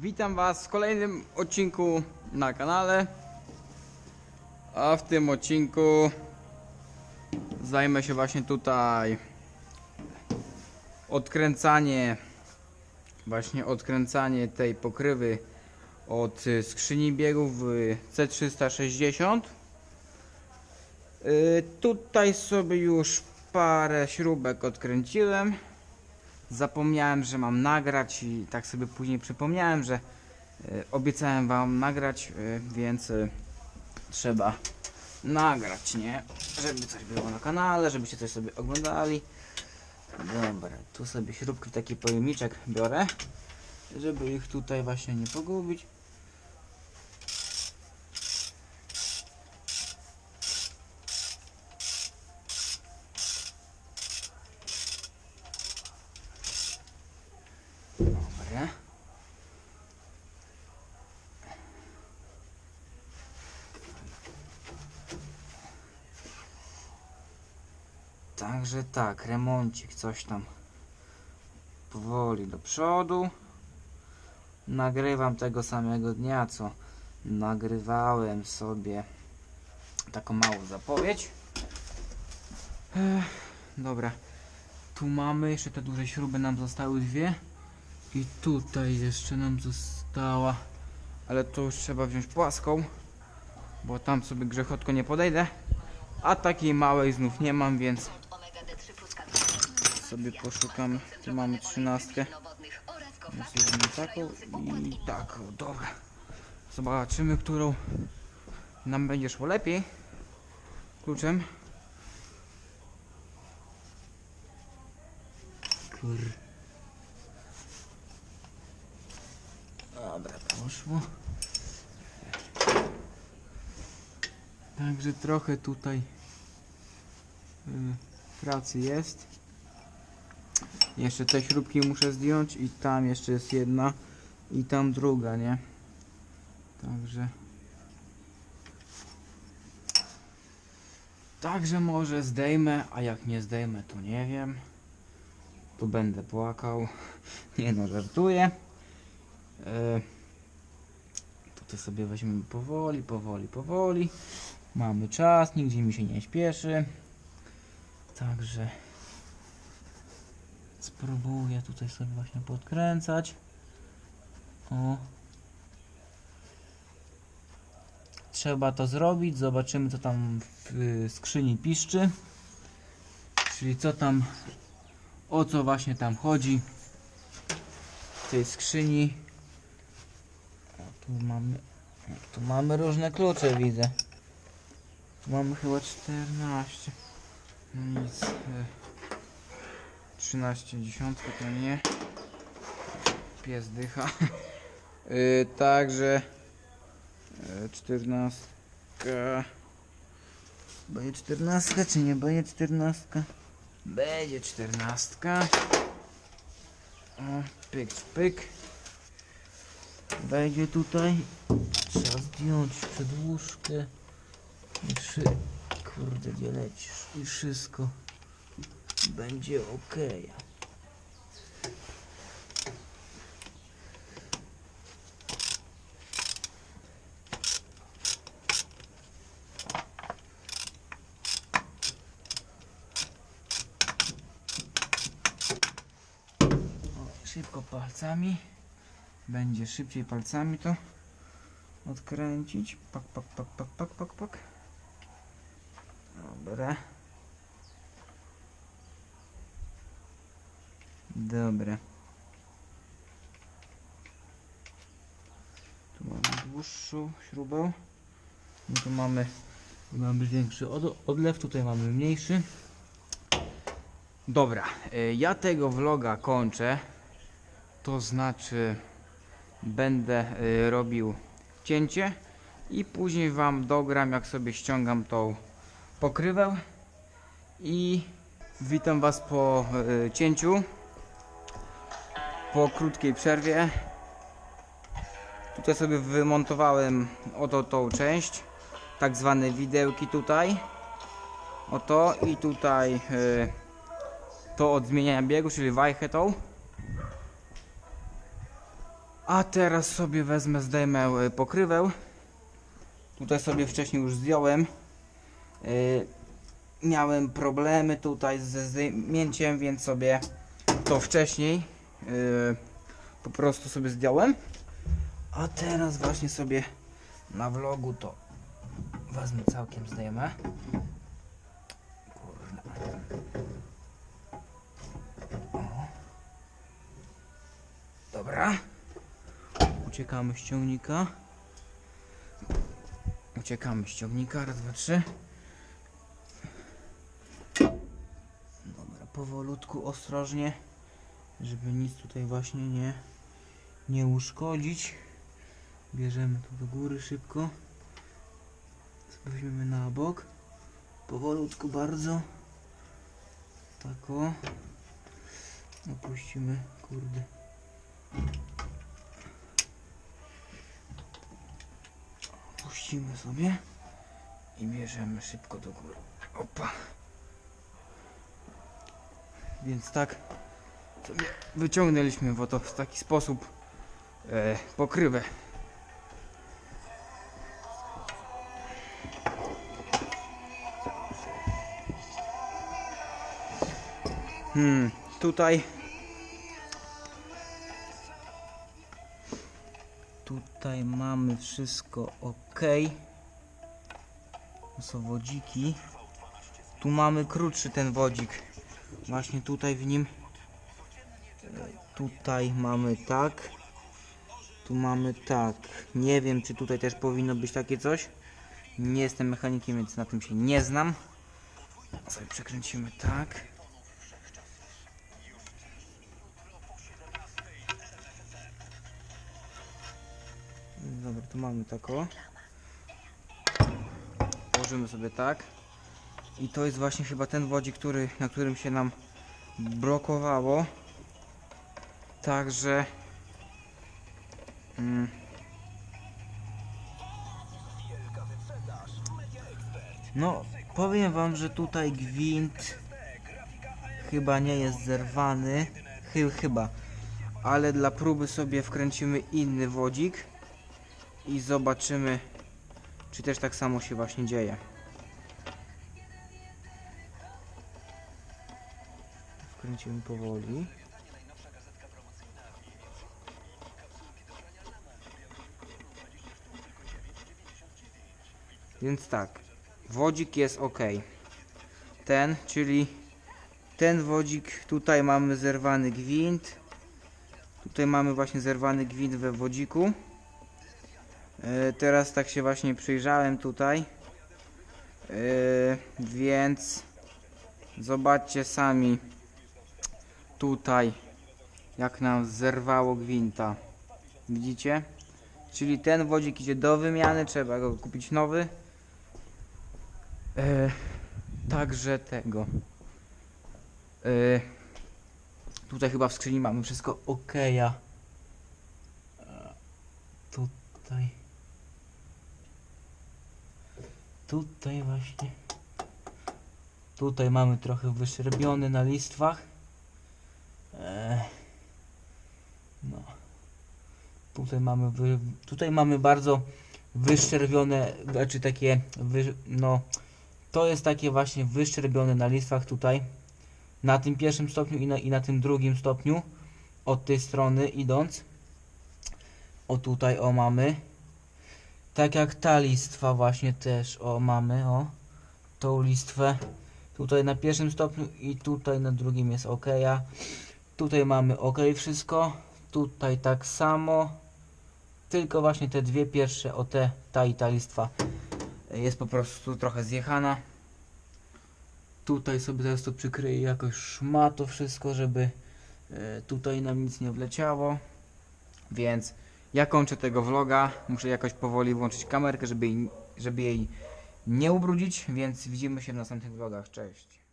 Witam Was w kolejnym odcinku na kanale. A w tym odcinku zajmę się właśnie tutaj odkręcanie właśnie odkręcanie tej pokrywy od skrzyni biegów y, C360. Y, Tutaj sobie już parę śrubek odkręciłem. Zapomniałem, że mam nagrać i tak sobie później przypomniałem, że y, obiecałem wam nagrać, y, więc y, trzeba nagrać, nie? Żeby coś było na kanale, żebyście coś sobie oglądali. Dobra, tu sobie śrubki taki pojemniczek biorę, żeby ich tutaj właśnie nie pogubić. Dobra. Także tak, remoncik, coś tam powoli do przodu. Nagrywam tego samego dnia, co nagrywałem sobie taką małą zapowiedź. Ech, dobra, tu mamy jeszcze te duże śruby, nam zostały dwie. I tutaj jeszcze nam została, ale to już trzeba wziąć płaską, bo tam sobie grzechotko nie podejdę. A takiej małej znów nie mam, więc sobie poszukam. Tu mamy trzynastkę. Weźmiemy taką i taką. Dobra. Zobaczymy, którą nam będzie szło lepiej. Kluczem. Kur. Dobra, poszło. Także trochę tutaj y, pracy jest. Jeszcze te śrubki muszę zdjąć i tam jeszcze jest jedna i tam druga, nie? Także Także może zdejmę, a jak nie zdejmę to nie wiem. Tu będę płakał. Nie no, żartuję. E, Tutaj sobie weźmiemy powoli, powoli, powoli. Mamy czas, nigdzie mi się nie śpieszy. Także spróbuję tutaj sobie właśnie podkręcać. O. Trzeba to zrobić. Zobaczymy co tam w skrzyni piszczy. Czyli co tam, o co właśnie tam chodzi w tej skrzyni. Tu mamy, tu mamy różne klucze widzę. Tu mamy chyba 14. No nic. e, 13 dziesiątkę to nie. Pies dycha. Yy, także yy, 14. Będzie 14 czy nie będzie 14? Będzie 14. O, pyk, pyk. Wejdzie tutaj. Trzeba zdjąć przedłużkę. I wszy... Kurde, gdzie lecisz? I wszystko będzie ok. Szybko palcami. Będzie szybciej palcami to odkręcić. Pak, pak, pak, pak, pak, pak, pak. Dobra. Dobra. Tu mamy dłuższą śrubę. No tu mamy, mamy większy od, odlew, tutaj mamy mniejszy. Dobra, y, ja tego vloga kończę. To znaczy będę y, robił cięcie i później wam dogram jak sobie ściągam tą pokrywę i witam was po y, cięciu po krótkiej przerwie. Tutaj sobie wymontowałem oto tą część, tak zwane widełki tutaj. Oto i tutaj y, to od zmieniania biegu, czyli wajchę tą. A teraz sobie wezmę, zdejmę e, pokrywę. Tutaj sobie wcześniej już zdjąłem. E, miałem problemy tutaj ze zdjęciem, więc sobie to wcześniej e, po prostu sobie zdjąłem. A teraz właśnie sobie na vlogu to wezmę całkiem zdejmę. Dobra. Uciekamy z ciągnika. Uciekamy z ciągnika. Raz, dwa, trzy. Dobra, powolutku, ostrożnie, żeby nic tutaj właśnie nie, nie uszkodzić. Bierzemy to do góry szybko. Weźmiemy na bok. Powolutku bardzo. Tak o. Opuścimy, kurde. Puścimy sobie i bierzemy szybko do góry. Opa. Więc tak sobie wyciągnęliśmy w oto w taki sposób e, pokrywę. Hmm, tutaj Tutaj mamy wszystko ok. To są wodziki. Tu mamy krótszy ten wodzik. Właśnie tutaj w nim. E, Tutaj mamy tak. Tu mamy tak. Nie wiem, czy tutaj też powinno być takie coś. Nie jestem mechanikiem, więc na tym się nie znam. Sobie przekręcimy tak. Dobra, tu mamy tak o. Położymy sobie tak. I to jest właśnie chyba ten wodzik, który, na którym się nam blokowało. Także... Mm, no, powiem wam, że tutaj gwint chyba nie jest zerwany. Chy, chyba. Ale dla próby sobie wkręcimy inny wodzik i zobaczymy, czy też tak samo się właśnie dzieje. Wkręcimy powoli. Więc tak, wodzik jest ok. Ten, czyli ten wodzik, tutaj mamy zerwany gwint. Tutaj mamy właśnie zerwany gwint we wodziku. E, Teraz tak się właśnie przyjrzałem tutaj. E, Więc zobaczcie sami tutaj jak nam zerwało gwinta. Widzicie? Czyli ten wodzik idzie do wymiany, trzeba go kupić nowy. E, Także tego. E, Tutaj chyba w skrzyni mamy wszystko. E, Tutaj. Tutaj właśnie. Tutaj mamy trochę wyszerbiony na listwach. Eee, no. Tutaj mamy wy, tutaj mamy bardzo wyszczerbione, znaczy takie wy, no to jest takie właśnie wyszczerbione na listwach tutaj na tym pierwszym stopniu i na, i na tym drugim stopniu od tej strony idąc o tutaj o mamy tak jak ta listwa właśnie też o mamy o tą listwę. Tutaj na pierwszym stopniu i tutaj na drugim jest ok tutaj mamy ok wszystko tutaj tak samo. Tylko właśnie te dwie pierwsze o te ta i ta listwa. Jest po prostu trochę zjechana. Tutaj sobie teraz to przykryję jakoś szmato wszystko żeby e, tutaj nam nic nie wleciało. Więc ja kończę tego vloga. Muszę jakoś powoli włączyć kamerkę, żeby jej, żeby jej nie ubrudzić, więc widzimy się w następnych vlogach. Cześć.